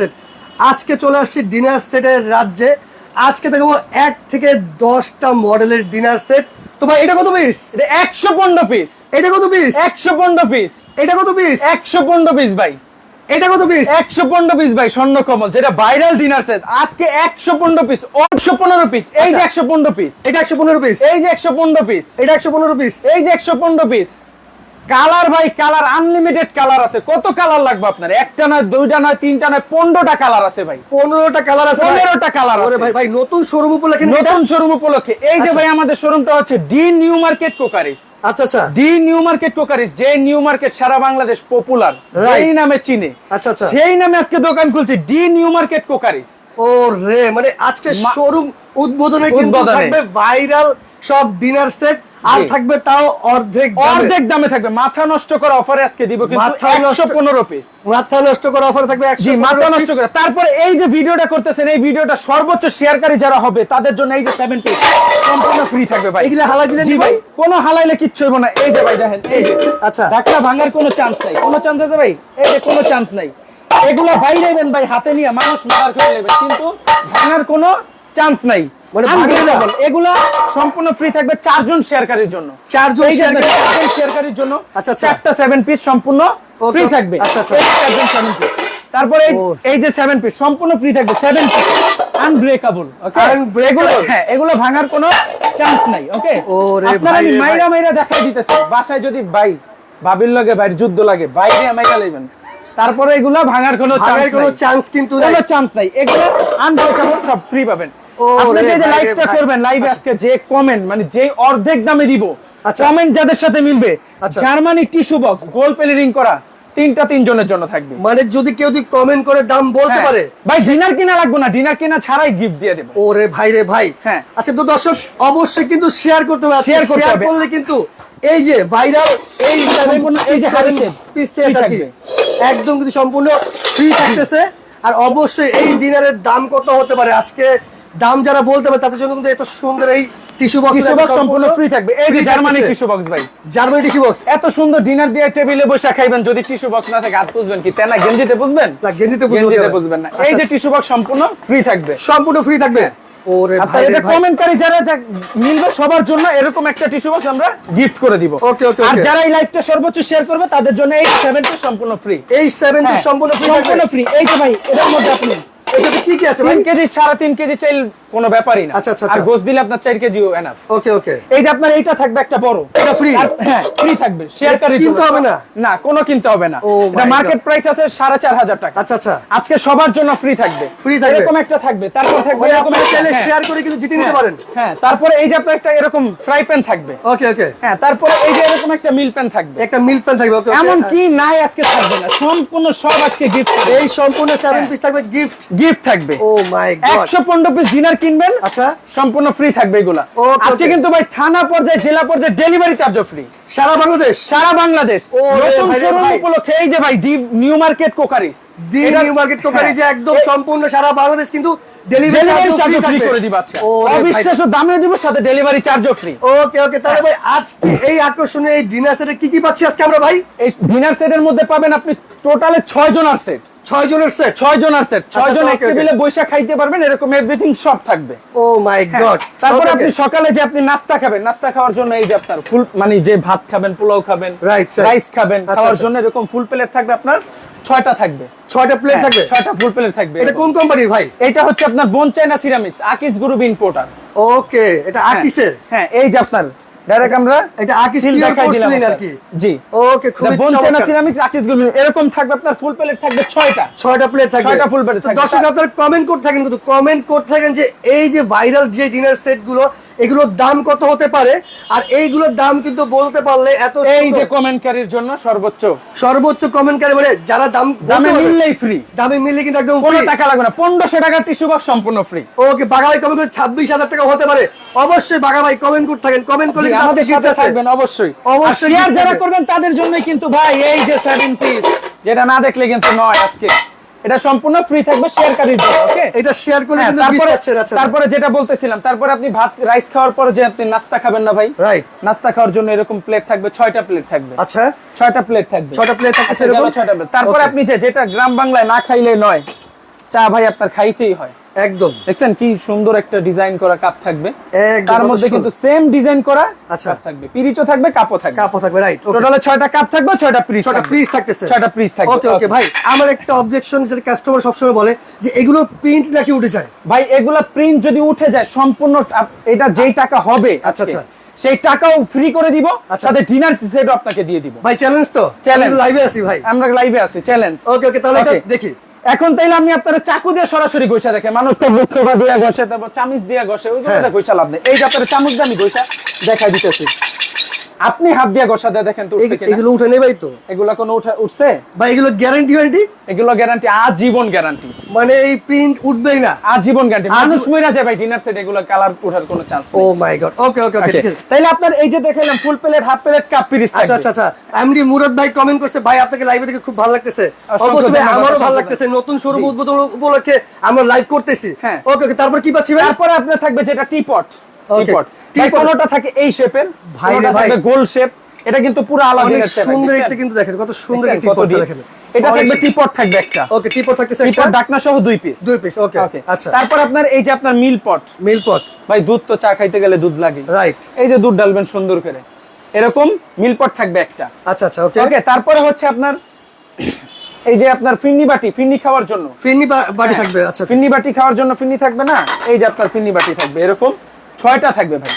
Set আজকে চলে আসছি ডিনার সেটের রাজ্যে আজকে দেখাবো এক থেকে দশটা মডেলের ডিনার সেট তো ভাই এটা কত পিস এটা একশো পনেরো পিস এটা কত পিস একশো পনেরো পিস এটা কত পিস একশো পনেরো পিস ভাই এটা কত পিস একশো পনেরো পিস ভাই স্বর্ণ কমল যেটা ভাইরাল ডিনার সেট আজকে একশো পনেরো পিস একশো পনেরো পিস এই যে আচ্ছা। একশো পনেরো পিস এটা একশো পনেরো পিস এই যে একশো পনেরো পিস এটা একশো পনেরো পিস এই যে একশো পনেরো পিস কালার ভাই কালার আনলিমিটেড কালার আছে। কত কালার লাগবে আপনার? একটা নয় দুইটা নয় তিনটা নয় পনেরোটা কালার আছে ভাই। পনেরোটা কালার আছে। পনেরোটা কালার আছে। ভাই ভাই নতুন শোরুম উপলক্ষে নতুন শোরুম উপলক্ষে। এই যে আচ্ছা। ভাই আমাদের শোরুমটা হচ্ছে ডি নিউ মার্কেট কোকারিস আচ্ছা আচ্ছা। ডি নিউ মার্কেট কোকারিস যে নিউ মার্কেট সারা বাংলাদেশ পপুলার এই নামে চিনে আচ্ছা আচ্ছা। সেই নামে আজকে দোকান খুলছে ডি নিউ মার্কেট কোকারিস ও রে মানে আজকে শোরুম উদ্বোধনে কিন্তু থাকবে ভাইরাল সব ডিনার সেট আর থাকবে তাও অর্ধেক অর্ধেক দামে থাকবে। মাথা নষ্ট করা অফারে আজকে দিব কিন্তু মাথা নষ্ট- একশো পনেরো পিস মাথা নষ্ট করা অফার থাকবে জি একশো মাথা নষ্ট করে। তারপরে এই যে ভিডিওটা করতেছেন এই ভিডিওটা সর্বোচ্চ শেয়ারকারী যারা হবে তাদের জন্য এই যে সেভেন পিস সম্পূর্ণ ফ্রি থাকবে ভাই। এগুলা হালাই দিলেন ভাই? কোনো হালাইলে কিচ্ছু হইব না। এই যে ভাই দেখেন এই যে। আচ্ছা। ঢাকনা ভাঙার কোনো চান্স নাই। কোনো চান্স আছে ভাই? এই যে কোনো চান্স নাই। এগুলা ভাই নেবেন ভাই হাতে নিয়ে মানুষ মারার করে নেবেন কিন্তু ভাঙার কোনো চান্স নাই। মানে। এগুলা সম্পূর্ণ ফ্রি থাকবে চারজন শেয়ারকারীর জন্য। চারজন শেয়ারকারীর জন্য আচ্ছা, আচ্ছা। চারটা সেভেন পিস সম্পূর্ণ ফ্রি থাকবে। আচ্ছা, আচ্ছা। চারজন piece। তারপরে এই- যে সেভেন পিস সম্পূর্ণ ফ্রি থাকবে সেভেন পিস আনব্রেকেবল ওকে? হ্যাঁ এগুলো ভাঙার কোনো চান্স নাই ওকে আপনারা আমি মাইরা মাইরা দেখাই দিতেছি। বাসায় যদি ভাই বাবির লগে ভাই যুদ্ধ লাগে বাইরে মাইরা লইবেন। তারপরে এগুলো ভাঙার কোনো চান্স কোনো চান্স কিন্তু কোনো চান্স নাই। এগুলো আনব্রেকেবল সব ফ্রি পাবেন। আপনি যে লাইভটা করবেন লাইভে আচ্ছা। আজকে যে কমেন্ট মানে যে অর্ধেক দামে দিব আচ্ছা। কমেন্ট যাদের সাথে মিলবে আচ্ছা। জার্মানি টিস্যু বক্স গোল প্লেরিং করা তিনটা তিনজনের জন্য থাকবে মানে যদি কেউ যদি কমেন্ট করে দাম বলতে হ্যাঁ। পারে ভাই ডিনার কিনা লাগবে না ডিনার কিনা ছাড়াই গিফট দিয়ে দেবো ওরে ভাই রে ভাই হ্যাঁ। আচ্ছা তো দর্শক অবশ্যই কিন্তু শেয়ার করতে হবে শেয়ার। করলে কিন্তু এই যে ভাইরাল এই এই যে পিস সেট আর কি একদম কিন্তু সম্পূর্ণ ফ্রি থাকতেছে আর অবশ্যই এই ডিনারের দাম কত হতে পারে আজকে দাম যারা বলতে পারে তাদের জন্য কিন্তু এত সুন্দর এই টিস্যু বক্স টিস্যু বক্স সম্পূর্ণ ফ্রি থাকবে। এই যে জার্মানি টিস্যু বক্স ভাই। জার্মানি টিস্যু বক্স এত সুন্দর ডিনার দিয়ে টেবিলে বসে খাইবেন যদি টিস্যু বক্স না থাকে হাত বুঝবেন কি তেনা গেঞ্জিতে বুঝবেন? না গেঞ্জিতে বুঝব গেঞ্জিতে কেমন? বুঝবেন না। এই যে টিস্যু বক্স সম্পূর্ণ ফ্রি থাকবে। সম্পূর্ণ ফ্রি থাকবে। ওরে ভাই এটা কমেন্টকারী যারা মিলবে সবার জন্য এরকম একটা টিস্যু বক্স আমরা গিফট করে দিব। Okay, okay, আর যারা এই লাইভটা সর্বোচ্চ শেয়ার করবে তাদের জন্য এই সেভেন সম্পূর্ণ ফ্রি এই সেভেন পিস সম্পূর্ণ ফ্রি সম্পূর্ণ ফ্রি এই যে ভাই এটার মধ্যে আপনি এর কি কি আছে ভাই? তিন কেজি সাড়ে তিন কেজি চাইল কোনো ব্যাপারই না। আচ্ছা, আচ্ছা, আর আচ্ছা। গোস দিলে আপনার চার কেজিও এনাফ। ওকে ওকে। এই যে আপনার এইটা থাকবে একটা বড়। এটা? আর- হ্যাঁ ফ্রি থাকবে শেয়ারকারী কিনতে হবে না? না কোনো কিনতে হবে না। Oh এটা মার্কেট প্রাইস আছে সাড়ে চার হাজার টাকা। আচ্ছা আচ্ছা। আজকে সবার জন্য ফ্রি থাকবে। Free থাকবে? এরকম একটা থাকবে তারপর থাকবে মানে এরকম একটা- চাইলে হ্যাঁ, শেয়ার করে কিন্তু জিতে নিতে হ্যাঁ, পারেন। হ্যাঁ তারপরে এই যে আপনার একটা এরকম ফ্রাই প্যান থাকবে। ওকে ওকে হ্যাঁ তারপরে এই যে এরকম একটা মিল প্যান থাকবে। একটা মিল্ক প্যান থাকবে ওকে এমন কি নাই আজকে থাকবে না সম্পূর্ণ সব আজকে গিফট এই সম্পূর্ণ সেভেন হ্যাঁ। পিস থাকবে গিফট গিফট থাকবে। ও মাই গড একশো পনেরো পিস ডিনার কিনবেন আচ্ছা। সম্পূর্ণ ফ্রি থাকবে এগুলা। আজকে কিন্তু ভাই থানা পর্যায়ে জেলা পর্যায়ে ডেলিভারি চার্জও ফ্রি সারা বাংলাদেশ? সারা বাংলাদেশ। ও নতুন ভাই শোরুম। উপলক্ষে এই যে ভাই ডি নিউ মার্কেট কোকারিস এটা- নিউ মার্কেট কোকারি যে একদম সম্পূর্ণ সারা বাংলাদেশ কিন্তু ডেলিভারি চার্জ ফ্রি করে দিবা রে ভাই। অবিশ্বাস্য দামে দিব সাথে ডেলিভারি চার্জও ফ্রি ওকে ওকে তাহলে ভাই আজকে এই আকর্ষণীয় এই ডিনার সেটে কি কি পাচ্ছি আজকে আমরা ভাই? এই ডিনার সেটের মধ্যে পাবেন আপনি টোটালে ছয় জনের সেট ছয় জনের সেট ছয় জনের সেট ছয় আচ্ছা, জন এক টেবিলে খাইতে পারবেন এরকম এভরিথিং সব থাকবে। ও মাই হ্যাঁ, গড তারপরে আপনি সকালে যে আপনি নাস্তা খাবেন নাস্তা খাওয়ার জন্য এই যে আপনার ফুল মানে যে ভাত খাবেন পোলাও খাবেন. রাইস খাবেন আচ্ছা, খাওয়ার আচ্ছা। জন্য এরকম ফুল প্লেট থাকবে আপনার ছয়টা থাকবে। ছয়টা প্লেট হ্যাঁ, থাকবে? ছয়টা ফুল প্লেট থাকবে এটা কোন কোম্পানির ভাই? এটা হচ্ছে আপনার বোন চাইনা সিরামিক্স আকিস গ্রুপ ইম্পোর্টার ওকে এটা আকিসের হ্যাঁ এই যে আপনার ডাইরেক্ট আমরা এটা আকিস পিওর দিলাম আর কি। জি। ওকে খুবই বোন চাইনা আকিস গ্রুপ এরকম থাকবে আপনার ফুল প্লেট থাকবে ছয়টা। ছয়টা প্লেট থাকবে। ছয়টা ফুল প্লেট থাকবে। দর্শক আপনারা কমেন্ট করতে থাকেন কিন্তু কমেন্ট করতে থাকেন যে এই যে ভাইরাল যে ডিনার সেটগুলো এগুলোর দাম কত হতে পারে? আর এইগুলোর দাম কিন্তু বলতে পারলে এত এই যে। কমেন্টকারীর জন্য সর্বোচ্চ। সর্বোচ্চ কমেন্ট করে মানে যারা দাম দামে মিললেই ফ্রি দামে মিললে কিন্তু একদম কোনো টাকা লাগবে না। পনেরোশো টাকার টিস্যু বক্স সম্পূর্ণ ফ্রি ওকে বাঘাবাই কমেন্ট করে ছাব্বিশ হাজার টাকা হতে পারে। অবশ্যই বাগা বাঘাবাই কমেন্ট করতে থাকেন। কমেন্ট করলে কিন্তু আমাদের সাথে থাকবেন অবশ্যই। অবশ্যই শেয়ার যারা করবেন তাদের জন্য কিন্তু ভাই এই যে সেভেন পিস যেটা না দেখলে কিন্তু নয় আজকে। এটা সম্পূর্ণ ফ্রি থাকবে শেয়ারকারীর জন্য ওকে এটা শেয়ার করলে কিন্তু gift তারপরে আচ্ছা। তারপরে যেটা বলতেছিলাম তারপরে আপনি ভাত রাইস খাওয়ার পরে যে আপনি নাস্তা খাবেন না ভাই? রাইট নাস্তা খাওয়ার জন্য এরকম প্লেট থাকবে 6টা প্লেট থাকবে। আচ্ছা। 6টা প্লেট থাকবে। 6টা প্লেট আচ্ছা, এরকম? গেল ছয়টা plate। তারপরে আপনি যে যেটা গ্রাম বাংলায় না খাইলে নয় চা ভাই আপনার খাইতেই হয়। একদম। দেখছেন কি সুন্দর একটা ডিজাইন করা কাপ থাকবে। তার মধ্যে কিন্তু সেম ডিজাইন করা আচ্ছা। থাকবে। পিরিচও থাকবে কাপও থাকবে। কাপও থাকবে রাইট টোটালে কাপ থাকবে পিরিচ থাকতেছে। থাকবে, ওকে ওকে ভাই আমার একটা অবজেকশন যেটা কাস্টমার সবসময় বলে যে এগুলো প্রিন্ট নাকি উঠে যায়? ভাই এগুলা প্রিন্ট যদি উঠে যায় সম্পূর্ণ এটা যেই টাকা হবে আচ্ছা, আচ্ছা। সেই টাকাও ফ্রি করে দিব। সাথে ডিনার সেটও আপনাকে দিয়ে দিব। ভাই চ্যালেঞ্জ তো? Challenge. লাইভে আছি ভাই। আমরা লাইভে আছি চ্যালেঞ্জ ওকে ওকে তাহলে দেখি। এখন তাইলে আমি আপনার চাকু দিয়ে সরাসরি গোসা দেখে মানুষ তো বুকটা দিয়ে ঘষে তারপর চামিচ দিয়ে ঘষে ওইগুলো। গৈসা লাভ নেই এই যে আপনার চামচ দিয়ে আমি গোসা দেখাই দিতেছি আপনি হাত দিয়ে ঘষা দিয়ে দেখেন তো। এগুলো উঠে নেই ভাই তো। এগুলা কোনো উঠে উঠছে? ভাই এগুলো গ্যারান্টি ওয়ারেন্টি এগুলো গ্যারান্টি আজীবন গ্যারান্টি মানে এই প্রিন্ট উঠবেই না। আজীবন গ্যারান্টি মানুষ মরে যায় ভাই ডিনার সেট এগুলো কালার ওঠার কোনো chance oh my God okay okay ওকে তাইলে আপনার এই যে দেখালাম full plate half plate cup পিরিস আচ্ছা আচ্ছা আচ্ছা। এমডি মুরাদ ভাই কমেন্ট করছে ভাই আপনাকে লাইভে দেখে খুব ভালো লাগতেছে। অবশ্যই আমারও ভালো লাগতেছে। নতুন শোরুম উদ্বোধন উপলক্ষে আমরা লাইভ করতেছি। হ্যাঁ। ওকে ওকে তারপর কি পাচ্ছি ভাই? তারপরে আপনার থাকবে যেটা টিপট টিপট। কোনটা থাকে এই শেপের ভাই গোল শেপ এটা কিন্তু পুরো আলাদা একটা সুন্দর একটা কিন্তু দেখেন কত সুন্দর একটা deep? দেখেন। এটা থাকবে টিপট থাকবে একটা। ওকে টিপট থাকতেছে একটা? টিপট ডাকনা সহ দুই পিস দুই পিস ওকে আচ্ছা। তারপর আপনার এই যে আপনার মিল পট মিল পট ভাই দুধ তো চা খাইতে গেলে দুধ লাগে রাইট এই যে দুধ ডালবেন সুন্দর করে। এরকম মিল পট থাকবে একটা। আচ্ছা আচ্ছা ওকে। ওকে তারপরে হচ্ছে আপনার এই যে আপনার ফিন্নি বাটি ফিন্নি খাওয়ার জন্য। ফিরনি বা- বাটি হ্যাঁ। থাকবে আচ্ছা আচ্ছা। ফিন্নি বাটি খাওয়ার জন্য ফিন্নি থাকবে না? এই যে আপনার ফিন্নি বাটি থাকবে এরকম। ছয়টা থাকবে ভাই।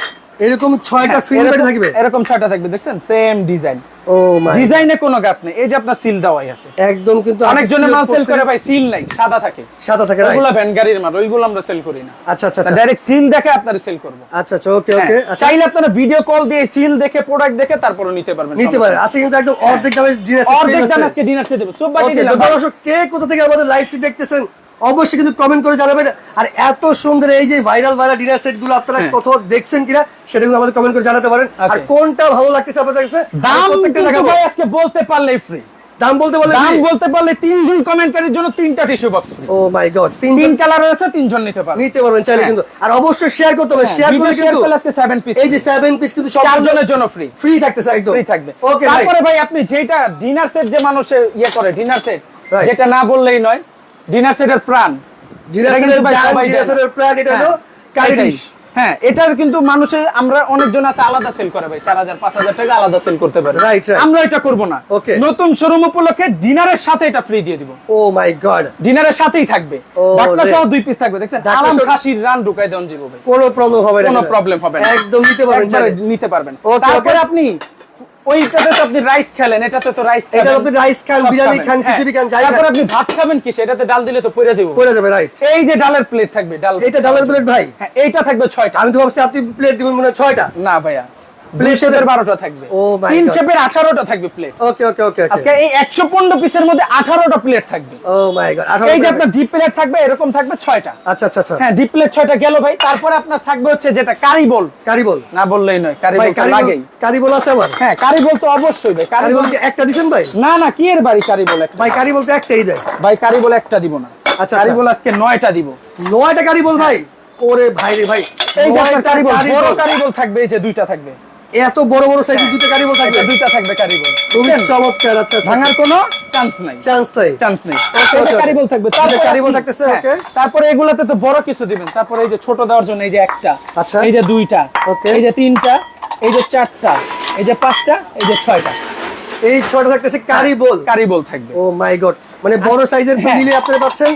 এরকম ছয়টা হ্যাঁ, ফিরনি থাকবে? এরকম ছয়টা থাকবে দেখছেন? সেম ডিজাইন ও মাই ডিজাইনে কোনো গাত নেই। এই যে আপনার সিল দেওয়াই আছে। একদম কিন্তু অনেকজনে মাল সেল করে ভাই সিল নাই সাদা থাকে। সাদা থাকে রাইট ওগুলো ভ্যান গাড়ির মাল ওইগুলো আমরা সেল করি না। আচ্ছা আচ্ছা আচ্ছা। ডাইরেক্ট সিল দেখে আপনার সেল করব। আচ্ছা আচ্ছা ওকে ওকে হ্যাঁ, আচ্ছা। চাইলে আপনারা ভিডিও কল দিয়ে সিল দেখে প্রোডাক্ট দেখে তারপরে নিতে পারবেন। নিতে পারে আচ্ছা কিন্তু একদম অর্ধেক দামে ডিনার সেট অর্ধেক দাম আজকে ডিনার সেট দেবো। সব বাটি ওকে দিলাম দর্শক কে কোথা থেকে আমাদের লাইভটি দেখতেছেন? অবশ্যই কিন্তু কমেন্ট করে জানাবেন। আর এত সুন্দর এই যে ভাইরাল ভাইরাল ডিনার সেটগুলো আপনারা হ্যাঁ। কোথাও দেখছেন কিনা সেটা কিন্তু আমাদের কমেন্ট করে জানাতে পারেন। আর কোনটা ভালো লাগতেছে আপনাদের কাছে? দাম ভাই আজকে বলতে পারলেই ফ্রি দাম বলতে বলে দাম বলতে পারলে তিনজন কমেন্টকারীর জন্য তিনটা tissue box free oh my god তিন তিন কালার রয়েছে তিনজন নিতে পারবে নিতে পারবেন চাইলে হ্যাঁ। কিন্তু। আর অবশ্যই শেয়ার করতে হবে। শেয়ার করলে কিন্তু আজকে সেভেন পিস এই যে সেভেন পিস কিন্তু সব চারজনের জন্য ফ্রি ফ্রি থাকতেছে একদম। ফ্রি থাকবে। ওকে তারপরে ভাই আপনি যেটা ডিনার সেট যে মানুষে ইয়ে করে ডিনার সেট. যেটা না বললেই নয় ডিনার সেটের প্রাণ ডিনার সেটের এটা হলো হ্যাঁ, কারি ডিশ। হ্যাঁ এটার কিন্তু মানুষের আমরা অনেকজন আছে আলাদা সেল করে ভাই চার হাজার পাঁচ হাজার টাকা আলাদা সেল করতে পারে. আমরা এটা করব না। নতুন শোরুম উপলক্ষে ডিনারের সাথে এটা ফ্রি দিয়ে দিব। ও মাই গড ডিনারের সাথেই থাকবে। ডাক্তার রে। সহ দুই পিস থাকবে দেখছেন? আরাম খাসির রান ঢুকাই দেন জীব ভাই কোনো প্রবলেম হবে না কোনো প্রবলেম হবে না। একদম নিতে পারবেন নিতে পারবেন। তারপরে আপনি ওইটাতে তো আপনি রাইস খেলেন এটাতে তো রাইস এটা আপনি রাইস খান বিরিয়ানি খান হ্যাঁ। খিচুড়ি খান যাই তারপরে আপনি ভাত খাবেন কি সেটাতে ডাল দিলে তো পড়ে যাবে। পড়ে যাবে রাইট এই যে ডালের প্লেট থাকবে ডাল। এটা ডালের প্লেট ভাই। হ্যাঁ এইটা থাকবে ছয়টা। আমি তো ভাবছি আপনি প্লেট দিবেন মনে হয় ছয়টা। না ভাইয়া। দুই শেপের এর- বারোটা থাকবে। Oh my তিন শেপের আঠারোটা থাকবে প্লেট ওকে ওকে ওকে ওকে আজকে এই একশো পনেরো পিসের মধ্যে আঠারোটা প্লেট থাকবে। ও মাই গড এই যে আপনার ডিপ প্লেট থাকবে এরকম থাকবে ছয়টা। আচ্ছা আচ্ছা আচ্ছা। হ্যাঁ ডিপ প্লেট ছয়টা গেল ভাই। তারপরে আপনার থাকবে হচ্ছে যেটা কারি বল কারি বল না বললেই নয় কারি বল তো কারি বল লাগেই। কারি বল আছে আবার হ্যাঁ কারি বল তো অবশ্যই ভাই কারি বল বল একটা দিছেন ভাই? না না কি এর বাড়ি কারি বল একটা? ভাই কারি বলতে একটাই দেয়। ভাই কারি বল একটা দিব না। আচ্ছা, কারি আচ্ছা। বল আজকে নয়টা দিব। নয়টা কারি বল ভাই? ওরে ভাই রে ভাই এই যে কারি বল বড় বল। কারি বল থাকবে এই যে দুইটা থাকবে। এত বড় বড় সাইজের দুটো কারি বল থাকবে? এটা দুইটা থাকবে কারি বল খুবই চমৎকার আচ্ছা আচ্ছা ভাঙার কোনো চান্স নাই। চান্স নাই। চান্স নেই। এটা okay, কারি বল থাকবে। এটা তারপরে কারি বল আপনি- থাকতেছে, হ্যাঁ, okay. তারপরে এগুলাতে তো বড় কিছু দিবেন। তারপরে এই যে ছোট দেওয়ার জন্য এই যে একটা আচ্ছা। এই যে দুইটা Okay. এই যে তিনটা এই যে চারটা এই যে পাঁচটা এই যে ছয়টা। এই ছয়টা থাকতেছে কারি বল কারি বল থাকবে। ও মাই গড মানে বড় সাইজের হ্যাঁ। মিলে আপনারা পাচ্ছেন?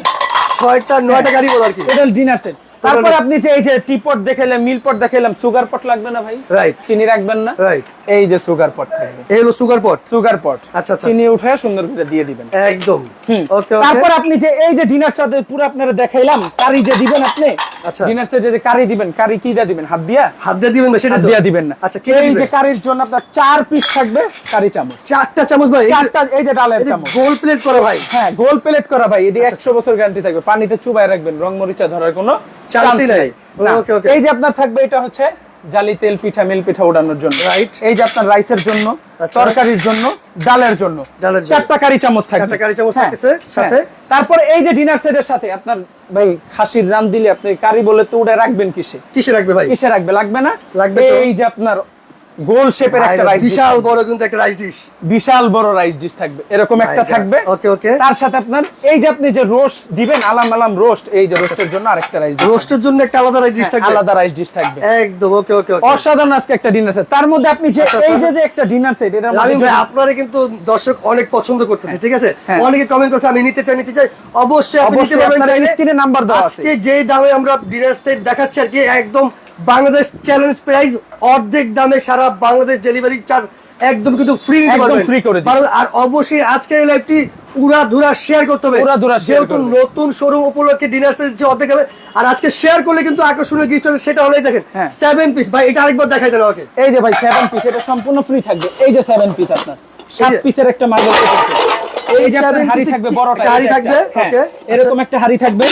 ছয়টা নয়টা গাড়ি বল আর কি। টোটাল ডিনার সেট তারপরে আপনি যে এই যে টিপট দেখাইলাম মিল পট দেখাইলাম সুগার পট লাগবে না ভাই? রাইট চিনি রাখবেন না? রাইট এই যে সুগার পট থাকবে। এই হলো সুগার পট সুগার পট আচ্ছা, আচ্ছা, চিনি উঠে সুন্দর করে দিয়ে দিবেন। একদম। ওকে ওকে তারপর আপনি যে এই যে ডিনার সাথে পুরো আপনারা দেখাইলাম তারই যে দিবেন আপনি আচ্ছা। ডিনার সেটে যে কারি দিবেন কারি কি দিয়ে দিবেন? হাত দিয়া? হাত দিয়ে দিবেন না সেটা হাত দিবেন না। আচ্ছা কি এই যে কারির জন্য আপনার চার পিস থাকবে কারি চামচ। চারটা চামচ ভাই চারটা এই যে ডালের চামচ। গোল প্লেট করা ভাই। হ্যাঁ গোল প্লেট করা ভাই এটি আচ্ছা, একশো বছর গ্যারান্টি থাকবে। পানিতে চুবাই রাখবেন রং মরিচা ধরার কোনো চান্সই নাই। নেই। ওকে, ওকে। এই যে আপনার থাকবে এটা হচ্ছে জালি তেল পিঠা মিল পিঠা ওড়ানোর জন্য। রাইট এই যে আপনার রাইসের জন্য আচ্ছা। তরকারির জন্য ডালের জন্য। চারটা কারি চামচ থাকে চারটা কারি চামচ হ্যাঁ, থাকতেছে, সাথে? তারপর এই যে ডিনার সেটের সাথে আপনার ভাই খাসির রান দিলে আপনি কারি বলে তো উড়ে রাখবেন কিসে? কিসে রাখবে ভাই? কিসে রাখবে? লাগবে না? লাগবে এই যে আপনার গোল শেপের একটা রাইস বিশাল বড় কিন্তু একটা রাইস ডিশ বিশাল বড় রাইস ডিশ থাকবে। এরকম একটা থাকবে। Okay, okay. তার সাথে আপনার এই যে আপনি যে রোস্ট দিবেন আলাম আলাম রোস্ট এই যে রোস্টের জন্য আরেকটা রাইস ডিশ রোস্টের জন্য একটা আলাদা রাইস ডিশ থাকবে। আলাদা রাইস ডিশ থাকবে। একদম ওকে ওকে ওকে। অসাধারণ আজকে একটা ডিনার সেট তার মধ্যে আপনি যে আচ্ছা, এই যে আচ্ছা। যে একটা ডিনার সেট লামিম ভাই আপনারা কিন্তু দর্শক অনেক পছন্দ করতেছে ঠিক আছে? হ্যাঁ। অনেকে কমেন্ট করছে আমি নিতে চাই নিতে চাই। অবশ্যই আপনি নিতে পারবেন চাইলে। স্ক্রিনে নাম্বার আছে। আজকে যে দামে আমরা ডিনার সেট দেখাচ্ছি আর কি একদম বাংলাদেশ চ্যালেঞ্জ প্রাইস অর্ধেক দামে সারা বাংলাদেশ ডেলিভারি চার্জ একদম কিন্তু ফ্রি নিতে পারবেন। আর অবশ্যই আজকের লাইভটি উড়া ধুরা শেয়ার করতে হবে। যেহেতু নতুন শোরুম উপলক্ষে ডিনার সেট দিচ্ছে অর্ধেক হবে আর আজকে শেয়ার করলে কিন্তু আকর্ষণীয় গিফট আছে সেটা হলেই দেখেন হ্যাঁ। সেভেন পিস ভাই এটা আরেকবার দেখাই দেন আমাকে। এই যে ভাই সেভেন পিস এটা সম্পূর্ণ ফ্রি থাকবে। এই যে সেভেন পিস আপনার সাত পিসের একটা মার্বেল এই এই যে আপনার হাড়ি থাকবে বড়টা একটা এই হাঁড়ি যে থাকবে? হ্যাঁ, ওকে এরকম একটা হাড়ি থাকবে।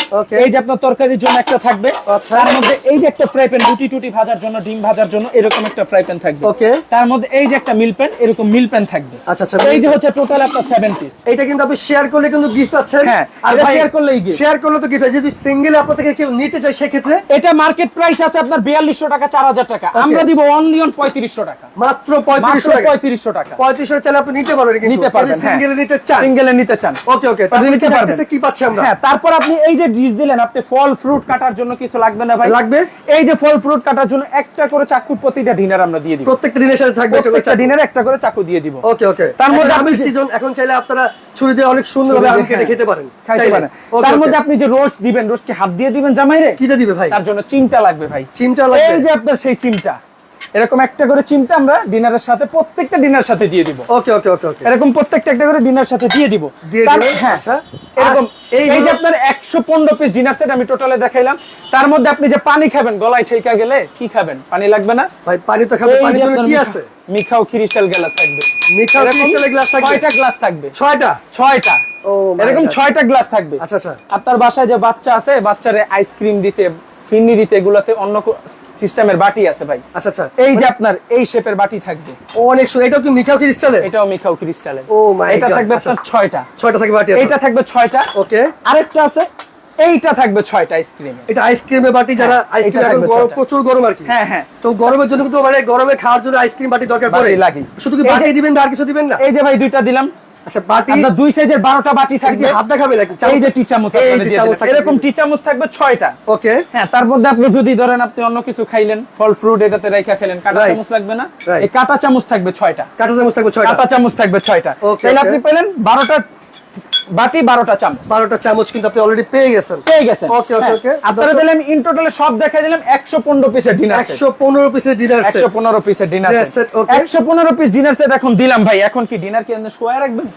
এই যে আপনার তরকারির জন্য একটা থাকবে। আচ্ছা। তার মধ্যে এই যে একটা ফ্রাই প্যান রুটি টুটি ভাজার জন্য ডিম ভাজার জন্য এরকম একটা ফ্রাই প্যান থাকবে। Okay. তার মধ্যে এই যে একটা মিল প্যান এরকম মিল প্যান থাকবে। আচ্ছা আচ্ছা এই যে হচ্ছে টোটাল আপনার সেভেন পিস এটা কিন্তু আপনি শেয়ার করলে কিন্তু গিফট পাচ্ছেন। হ্যাঁ, আর ভাই share করলেই gift। শেয়ার করলে তো গিফট যদি সিঙ্গেল আপনার থেকে কেউ নিতে চায় সেক্ষেত্রে? এটা মার্কেট প্রাইস আছে আপনার বিয়াল্লিশশো টাকা চার হাজার টাকা। আমরা দিব অনলি অন পঁয়ত্রিশশো টাকা। মাত্র পঁয়ত্রিশশো মাত্র টাকা। পঁয়ত্রিশশো টাকা। পঁয়ত্রিশশো চাইলে আপনি নিতে পারবেন কিন্তু। নিতে পারবেন হ্যাঁ। সিঙ্গেল নিতে চান সিঙ্গেলে নিতে চান। ওকে ওকে আপনি নিতে পারবেন। কি পাচ্ছি আমরা। হ্যাঁ তারপর আপনি এই যে ডিশ দিলেন আপনি ফল ফ্রুট কাটার জন্য কিছু লাগবে না ভাই? লাগবে? এই যে ফল ফ্রুট কাটার জন্য একটা করে চাকু প্রতিটা ডিনার আমরা দিয়ে দিব। প্রত্যেকটা দিনের সাথে থাকবে এটা প্রত্যেকটা ডিনারে একটা করে চাকু দিয়ে দিব। ওকে ওকে। তার মধ্যে আমি সিজন এখন চাইলে আপনারা ছুরি দিয়ে অনেক সুন্দরভাবে আম কেটে হ্যাঁ, খেতে পারেন। খাইতে পারেন। তার মধ্যে আপনি যে রোস্ট দিবেন রোস্ট কি হাত দিয়ে দিবেন জামাইরে? কিতে দিবে ভাই? তার জন্য চিমটা লাগবে ভাই। চিমটা লাগবে। এই যে আপনার সেই চিমটা। এরকম একটা করে চিমটা আমরা ডিনারের সাথে প্রত্যেকটা ডিনার সাথে দিয়ে দিব। ওকে ওকে ওকে ওকে। এরকম প্রত্যেকটা একটা করে ডিনার সাথে দিয়ে দিব। হ্যাঁ। আচ্ছা। এরকম এই যে আপনার একশো পনেরো পিস ডিনার সেট আমি টোটালে দেখাইলাম। তার মধ্যে আপনি যে পানি খাবেন গলায় ঠেকা গেলে কি খাবেন? পানি লাগবে না? ভাই পানি তো খাবে। পানির জন্য কি আছে? মিখাও ক্রিস্টাল গ্লাস থাকবে। মিখাও crystal glass থাকবে? ছয়টা গ্লাস থাকবে। ছয়টা? ছয়টা। ও এরকম. ছয়টা গ্লাস থাকবে। আচ্ছা আচ্ছা। আপনার বাসায় যে বাচ্চা আছে বাচ্চারে আইসক্রিম দিতে ফিন্নি দিতে এগুলাতে অন্য সিস্টেমের বাটি আছে ভাই। আচ্ছা আচ্ছা। এই যে আপনার এই শেপের বাটি থাকবে। অনেক সুন্দর। এটাও কি মিঠাও ক্রিস্টালে এটাও মিখাও ক্রিস্টালের Oh my এটা থাকবে আচ্ছা। আপনার ছয়টা। ছয়টা থাকবে বাটি এইটা থাকবে ছয়টা। ওকে। আরেকটা আছে এইটা থাকবে ছয়টা আইসক্রিম এটা আইসক্রিমের বাটি যারা হ্যাঁ, আইসক্রিম এখন গরম প্রচুর গরম আর কি। হ্যাঁ, হ্যাঁ। তো গরমের জন্য কিন্তু মানে গরমে খাওয়ার জন্য আইসক্রিম বাটি দরকার পড়ে। লাগে। শুধু কি বাটি দিবেন আর কিছু দিবেন না? এই যে ভাই দুইটা দিলাম। আচ্ছা বাটি আপনার দুই সাইজের বারোটা বাটি থাকবে। হাত দেখাবে নাকি? এই যে টি চামচ। এরকম টি চামচ থাকবে ছয়টা। ওকে। হ্যাঁ তার মধ্যে আপনি যদি ধরেন আপনি অন্য কিছু খাইলেন ফল ফ্রুট এটাতে রাইখা খেলেন কাটা. চামচ লাগবে না. এই কাটা চামচ থাকবে ছয়টা। কাঁটা চামচ থাকবে 6টা কাটা চামচ থাকবে ছয়টা। Okay, তাহলে আপনি পেলেন বারোটা বাটি বারোটা চামচ। বারোটা চামচ কিন্তু আপনি অলরেডি পেয়ে গেছেন। পেয়ে গেছেন। Okay, হ্যাঁ। okay. আপনারা দিলাম ইন টোটালে সব দেখাই দিলাম একশো পনেরো পিসের ডিনার একশো পনেরো পিসের ডিনার সেট একশো পনেরো পিসের ডিনার সেট. একশো পনেরো পিস ডিনার সেট এখন দিলাম ভাই। এখন কি ডিনার কি আপনি শোয়া রাখবেন?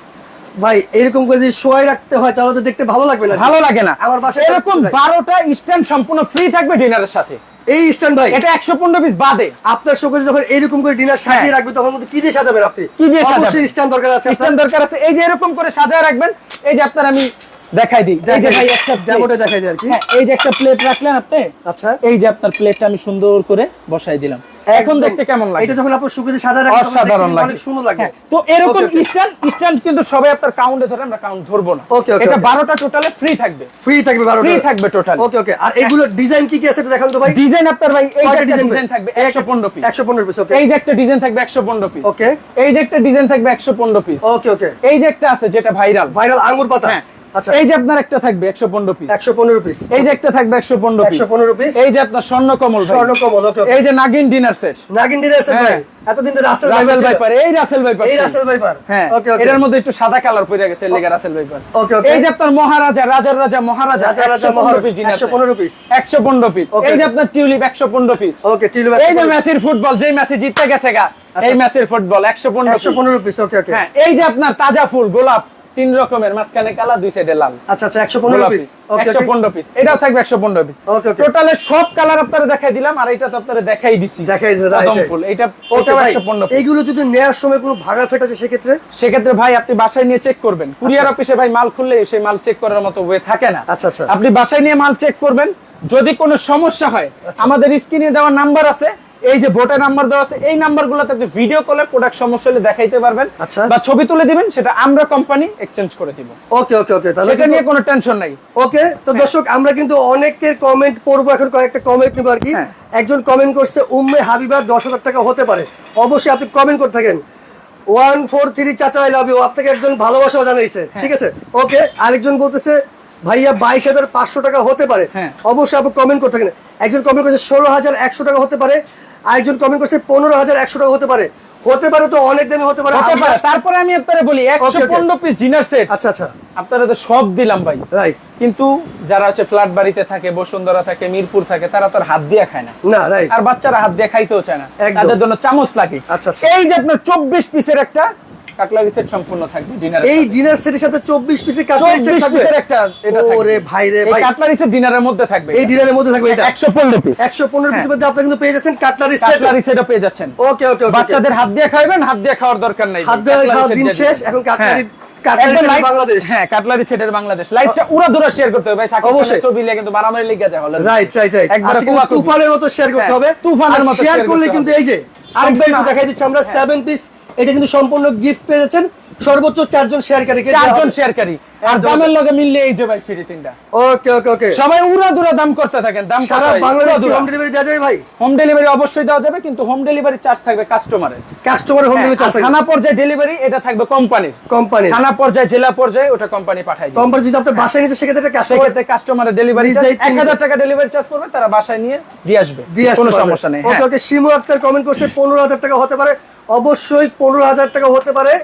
ভাই এরকম করে যদি শোয়াই রাখতে হয় তাহলে তো দেখতে ভালো লাগবে না। ভালো লাগে না। আমার বাসায় এরকম নাই। বারোটা স্ট্যান্ড সম্পূর্ণ ফ্রি থাকবে ডিনারের সাথে। এই স্ট্যান্ড ভাই এটা একশো পনেরো পিস বাদে। আপনার যখন এরকম করে ডিনার সাজিয়ে রাখবেন তখন কি দিয়ে সাজাবেন আপনি? কি দিয়ে সাজাবেন? অবশ্যই স্ট্যান্ড দরকার আছে। স্ট্যান্ড দরকার আছে। এই যে এরকম করে সাজায় রাখবেন এই যে আপনার আমি দেখাই দিই। এই যে ভাই একটা ডেমোটা দেখাই দেয় আর কি। হ্যাঁ এই যে একটা প্লেট রাখলেন আপনি আচ্ছা। এই যে আপনার প্লেটটা আমি সুন্দর করে বসাই দিলাম। এখন দেখতে কেমন লাগে? এটা যখন আপনার শুকে দিয়ে সাজা রাখবেন অসাধারণ লাগে। অনেক সুন্দর লাগবে হ্যাঁ, তো এরকম. স্ট্যান্ড স্ট্যান্ড কিন্তু সবাই আপনার কাউন্টে ধরে আমরা কাউন্ট ধরবো না। Okay, okay, এটা okay. বারোটা টোটালে ফ্রি থাকবে। ফ্রি থাকবে বারোটা। ফ্রি থাকবে টোটাল ওকে ওকে আর এগুলো ডিজাইন কি কি আছে এটা দেখান তো ভাই? ডিজাইন আপনার ভাই এই একটা ডিজাইন থাকবে একশো পনেরো পিস একশো পনেরো পিস ওকে এই যে একটা ডিজাইন থাকবে একশো পনেরো পিস ওকে এই যে একটা ডিজাইন থাকবে একশো পনেরো পিস ওকে ওকে এই যে একটা আছে যেটা ভাইরাল ভাইরাল আঙ্গুর পাতা। হ্যাঁ আচ্ছা এই যে আপনার একটা থাকবে একশো পনেরো পিস একশো পনেরো পিস এই যে একটা থাকবে একশো পনেরো পিস একশো পনেরো পিস এই যে আপনার স্বর্ণ কমল ভাই স্বর্ণ কমল ওকে ওকে এই যে Nagin dinner set Nagin dinner set ভাই হ্যাঁ। এতদিন ধরে রাসেল রাসেল এই রাসেল এই রাসেল হ্যাঁ ওকে ওকে এটার মধ্যে একটু সাদা কালার পড়ে গেছে লেগে রাসেল ওকে ওকে এই যে আপনার মহারাজা রাজার রাজা মহারাজা রাজা রাজা 115 মহারাজ পিস ডিনার একশো পনেরো পিস একশো পনেরো পিস এই যে আপনার টিউলিপ একশো পনেরো পিস ওকে টিলু এই যে মেসির ফুটবল যেই মেসি জিততে গেছে গা এই মেসির ফুটবল একশো পনেরো একশো পনেরো পিস ওকে ওকে হ্যাঁ এই যে আপনার তাজা ফুল গোলাপ তিন রকমের মাঝখানে কালা দুই সাইডে লাল। আচ্ছা আচ্ছা একশো পনেরো গোলাপি। পিস ওকে একশো পনেরো পিস এটাও থাকবে একশো পনেরো পিস Okay, okay. টোটালে সব কালার আপনারা দেখাই দিলাম আর এটা তো আপনারা দেখাই দিছি। দেখাই দিছে, ফুল। এটা এইগুলো যদি নেওয়ার সময় কোনো ভাগা ফেট আছে সেক্ষেত্রে? সেক্ষেত্রে ভাই আপনি বাসায় নিয়ে চেক করবেন। কুরিয়ার অফিসে ভাই মাল খুললে সেই মাল চেক করার মতো ওয়ে থাকে না। আচ্ছা, আচ্ছা। আপনি বাসায় নিয়ে মাল চেক করবেন। যদি কোনো সমস্যা হয় আচ্ছা। আমাদের স্ক্রিনে দেওয়া নাম্বার আছে। এই যে ভোটার নাম্বার দেওয়া আছে এই নাম্বারগুলোতে আপনি ভিডিও কলে প্রোডাক্ট সমস্যা হলে দেখাইতে পারবেন আচ্ছা। বা ছবি তুলে দিবেন সেটা আমরা কোম্পানি এক্সচেঞ্জ করে দিব। ওকে ওকে ওকে তাহলে সেটা নিয়ে কোনো টেনশন নাই। ওকে তো দর্শক আমরা কিন্তু অনেকের কমেন্ট পড়ব এখন কয়েকটা কমেন্ট নিবো আর কি। হ্যাঁ। একজন কমেন্ট করছে উম্মে হাবিবার দশ হাজার টাকা হতে পারে। অবশ্যই আপনি কমেন্ট করতে থাকেন। ওয়ান ফোর থ্রি চাচা আই লাভ ইউ আপনাকে একজন ভালোবাসা জানাইছে হ্যাঁ। ঠিক আছে? ওকে আরেকজন বলতেছে ভাইয়া বাইশ হাজার পাঁচশো টাকা হতে পারে। হ্যাঁ। অবশ্যই আপনি কমেন্ট করতে থাকেন। একজন কমেন্ট করছে ষোলো হাজার একশো টাকা হতে পারে। আরেকজন কমেন্ট করছে পনেরো হাজার একশো টাকা হতে পারে। হতে পারে তো অনেক দামি হতে পারে। তারপরে আমি আপনারা বলি একশো পনেরো পিস ডিনার সেট আচ্ছা আচ্ছা। আপনারা তো সব দিলাম ভাই। রাইট কিন্তু যারা হচ্ছে ফ্ল্যাট বাড়িতে থাকে বসুন্ধরা থাকে মিরপুর থাকে তারা তো আর হাত দিয়ে খায় না। না রাইট আর বাচ্চারা হাত দিয়ে খাইতেও চায় না। তাদের জন্য চামচ লাগে। আচ্ছা, আচ্ছা। এই যে আপনার চব্বিশ পিসের একটা কাটলারি সেট সম্পূর্ণ থাকবে ডিনার এই ডিনার সেটের সাথে চব্বিশ পিসের কাটলারি সেট থাকবে? পিসের একটা এটা থাকবে। ওরে ভাই রে ভাই। কাটলারি সেট ডিনারের মধ্যে থাকবে এই ডিনারের মধ্যে থাকবে এটা। একশো পনেরো পিস একশো পনেরো পিসের মধ্যে আপনি কিন্তু পেয়ে যাচ্ছেন কাটলারি সেট কাটলারি সেটও পেয়ে যাচ্ছেন। ওকে ওকে ওকে বাচ্চাদের হাত দিয়ে খাইবেন হাত দিয়ে খাওয়ার দরকার নাই। হাত দিয়ে কাটলারি খাওয়ার দিন শেষ, এখন কাটলারি- হ্যাঁ। একদম বাংলাদেশ। হ্যাঁ কাটলারি সেটের বাংলাদেশ। লাইভটা উড়া দুরা শেয়ার করতে হবে। ভাই অবশ্যই। ছবি কিন্তু বানানোর লিগে যায় হলো রাইট রাইট রাইট একবারে আজকে কিন্তু কুবাকুবি। তুফানের মতো শেয়ার করতে হ্যাঁ, হবে। তুফানের মতো শেয়ার করলে কিন্তু এই যে আরেকবার একদম দেখাই দিচ্ছি আমরা সেভেন পিস এটা কিন্তু সম্পূর্ণ গিফট পেয়ে যাচ্ছেন। সর্বোচ্চ চারজন শেয়ারকারীকে চারজন শেয়ারকারী আর দামের লগে মিললে এই যে ভাই ফ্রি তিনটা ওকে ওকে ওকে। সবাই উড়া দুরা দাম করতে থাকেন। দাম সারা বাংলাদেশ হোম ডেলিভারি দেওয়া যায় ভাই? হোম ডেলিভারি অবশ্যই দেওয়া যাবে কিন্তু হোম ডেলিভারি চার্জ থাকবে কাস্টমারের কাস্টমার হোম ডেলিভারি চার্জ থাকবে। থানা পর্যায়ে ডেলিভারি এটা থাকবে কোম্পানির কোম্পানি থানা পর্যায়ে জেলা পর্যায়ে ওটা কোম্পানি পাঠায় দিবে। কোম্পানি যদি আপনার বাসায় নিচে সেক্ষেত্রে কাস্টমার সেক্ষেত্রে কাস্টমারের ডেলিভারি চার্জ দায়িত্বে এক হাজার নিবে। টাকা ডেলিভারি চার্জ পড়বে তারা বাসায় নিয়ে দিয়ে আসবে। কোনো সমস্যা নেই। ওকে হ্যাঁ। ওকে। শিমু আক্তার কমেন্ট করছে পনেরো হাজার টাকা হতে পারে। অবশ্যই পনেরো হাজার টাকা হতে পারে।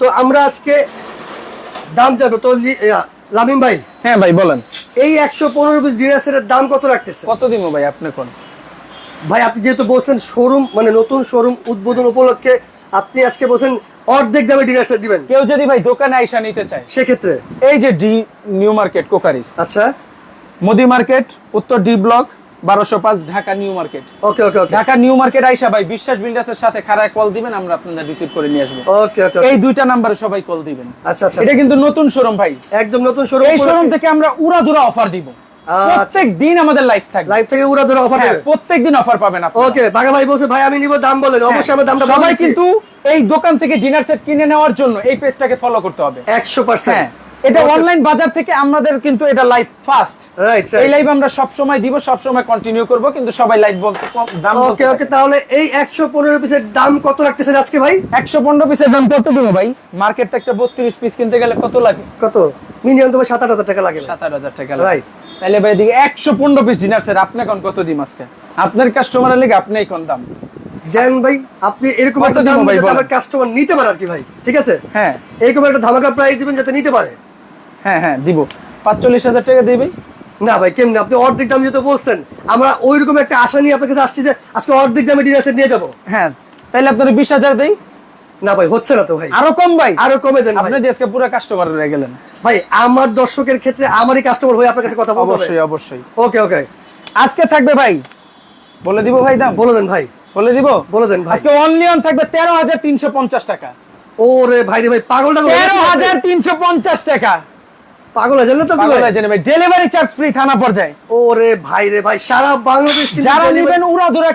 তো আমরা আজকে দাম যাবে তো লামিম ভাই হ্যাঁ ভাই বলেন। এই একশো পনেরো পিস ডিনার সেটের দাম কত রাখতেছে কত দিব ভাই আপনি কোন ভাই আপনি যেহেতু বলছেন শোরুম মানে নতুন শোরুম উদ্বোধন উপলক্ষে আপনি আজকে বলছেন অর্ধেক দামে ডিনার সেট দিবেন। কেউ যদি ভাই দোকানে আইসা নিতে চায় সেক্ষেত্রে? এই যে ডি নিউ মার্কেট কোকারিস। আচ্ছা। মোদি মার্কেট উত্তর ডি ব্লক বারোশো পাঁচ Dhaka New Market. Okay okay okay. Dhaka New Market আইসা ভাই বিশ্বাস বিল্ডার্সের সাথে কল দিবেন আমরা আপনাদের রিসিভ করে নিয়ে আসব। ওকে ওকে এই দুইটা নাম্বারে সবাই কল দিবেন। আচ্ছা আচ্ছা এটা কিন্তু নতুন শোরুম ভাই। একদম নতুন শোরুম এই শোরুম থেকে আমরা উড়া দুরা অফার দিব প্রত্যেক দিন আমাদের লাইফ থাকবে। লাইভ থেকে উড়া ধরে অফার হ্যাঁ দেবে? প্রত্যেক দিন অফার পাবেন আপনি ওকে বাঘা ভাই বলছে ভাই আমি নিব দাম বলেন। অবশ্যই আমরা দামটা সবাই কিন্তু এই দোকান থেকে ডিনার সেট কিনে নেওয়ার জন্য এই পেজটাকে ফলো করতে হবে। একশো হ্যাঁ পার্সেন্ট এটা অনলাইন বাজার থেকে আমাদের কিন্তু এটা লাইভ ফাস্ট রাইট এই রাইট লাইভ আমরা সব সময় দিব সব সময় কন্টিনিউ করব কিন্তু সবাই লাইভ বলতে দাম ওকে ওকে তাহলে এই একশো পনেরো পিসের দাম কত লাগতেছে আজকে ভাই? একশো পনেরো পিসের দাম কত দিব ভাই? মার্কেট থেকে বত্রিশ পিস কিনতে গেলে কত লাগে? কত? মিনিমাম আট হাজার টাকা লাগে সাত আট হাজার টাকা Right. লাগে তাহলে ভাই দিকে একশো পনেরো পিস ডিনার স্যার আপনি এখন কত দিম আজকে? আপনার কাস্টমারের লেগে আপনি কোন দাম? দেন ভাই আপনি এরকম একটা দাম যাতে আমার কাস্টমার নিতে পারে আর কি ভাই ঠিক আছে? হ্যাঁ। এরকম একটা ধামাকা প্রাইস দিবেন যাতে নিতে পারে। হ্যাঁ হ্যাঁ দিব। পাঁচচল্লিশ হাজার টাকা দিবি। না ভাই কেমনি? আপনি অর্ধেক দাম যেহেতু বলছেন আমরা ওইরকম একটা আশা নিয়ে আপনার কাছে আসছি যে আজকে অর্ধেক দামে ডিনার সেট নিয়ে যাব। হ্যাঁ তাইলে আপনার বিশ হাজার দেই। না ভাই হচ্ছে না তো ভাই। আরও কম ভাই। আরও কমে দেন আপনি যে আজকে পুরো কাস্টমার রয়ে গেলেন। ভাই আমার দর্শকের ক্ষেত্রে আমারই কাস্টমার হয়ে আপনার কাছে কথা বলতে অবশ্যই অবশ্যই। ওকে ওকে। আজকে থাকবে ভাই। বলে দিব ভাই দাম? বলে দেন ভাই। বলে দিব? বলে দেন ভাই। আজকে অনলি অন থাকবে তেরো হাজার তিনশো পঞ্চাশ টাকা। ওরে ভাই রে ভাই পাগল টাগল তেরো হাজার তিনশো পঞ্চাশ টাকা। পাগল হয়ে তো পাগল? হয়ে যাবে ডেলিভারি চার্জ ফ্রি থানা পর্যায়ে। ওরে ভাই রে ভাই সারা বাংলাদেশ যারা নিবেন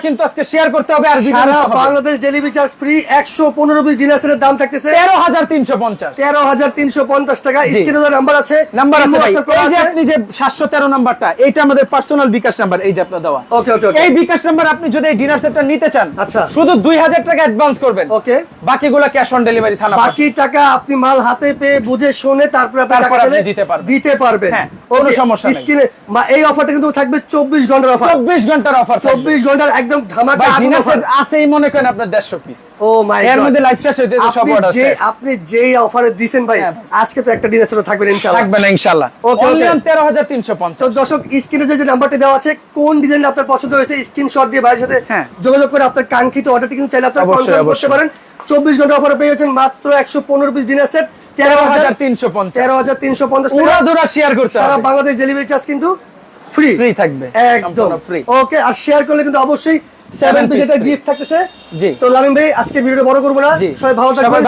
কিন্তু আজকে শেয়ার করতে হবে আর সারা বাংলাদেশ ডেলিভারি চার্জ ফ্রি একশো পনেরো পিস ডিনার দাম থাকতেছে। তেরো হাজার তিনশো পঞ্চাশ। তেরো হাজার তিনশো পঞ্চাশ টাকা। জি। স্ক্রিনে নাম্বার আছে নাম্বার আছে ভাই। এই যে আপনি যে সাতশো তেরো নাম্বারটা এইটা আমাদের পার্সোনাল বিকাশ নাম্বার এই যে আপনার দেওয়া। ওকে ওকে এই বিকাশ নাম্বার আপনি যদি এই ডিনার সেটটা নিতে চান আচ্ছা। শুধু দুই হাজার টাকা অ্যাডভান্স করবেন। ওকে বাকিগুলো ক্যাশ অন ডেলিভারি থানা বাকি টাকা আপনি মাল হাতে পেয়ে বুঝে শুনে তারপর আপনি দিতে পারবেন। দিতে পারবেন হ্যাঁ, কোনো সমস্যা নেই। মা- এই অফারটা কিন্তু থাকবে চব্বিশ ঘণ্টার অফার চব্বিশ ঘণ্টার অফার চব্বিশ ঘণ্টার একদম ধামাকা অফার সেট আছেই মনে করেন আপনার দেড়শো পিস ও মাই গড এর মধ্যে লাইফ শেষ হইতে হইতে সব অর্ডার যে আপনি যেই অফারে দিবেন ভাই হ্যাঁ। আজকে তো একটা ডিনার সেট থাকবেন ইনশাআল্লাহ। থাকবে না. অন তেরো হাজার তিনশো তো পঞ্চাশ দর্শক স্ক্রিনে যে যে নাম্বারটি দেওয়া আছে কোন ডিজাইন আপনার পছন্দ হয়েছে স্ক্রিনশট দিয়ে ভাইয়ের সাথে হ্যাঁ। যোগাযোগ করে আপনার কাঙ্ক্ষিত অর্ডারটি কিন্তু চাইলে আপনারা কনফার্ম করতে পারেন। চব্বিশ ঘণ্টা অফারে পেয়েছেন মাত্র একশো পনেরো পিস ডিনার সেট তেরো হাজার তিনশো পঞ্চাশ। তেরো হাজার তিনশো পঞ্চাশ শেয়ার করতে সারা বাংলাদেশ ডেলিভারি চার্জ কিন্তু ফ্রি ফ্রি থাকবে। একদম। ফ্রি ওকে আর শেয়ার করলে কিন্তু অবশ্যই সেভেন পিস গিফট থাকতেছে। জি। তো লামিন ভাই আজকে ভিডিও বড় করব না। সবাই ভালো থাকবেন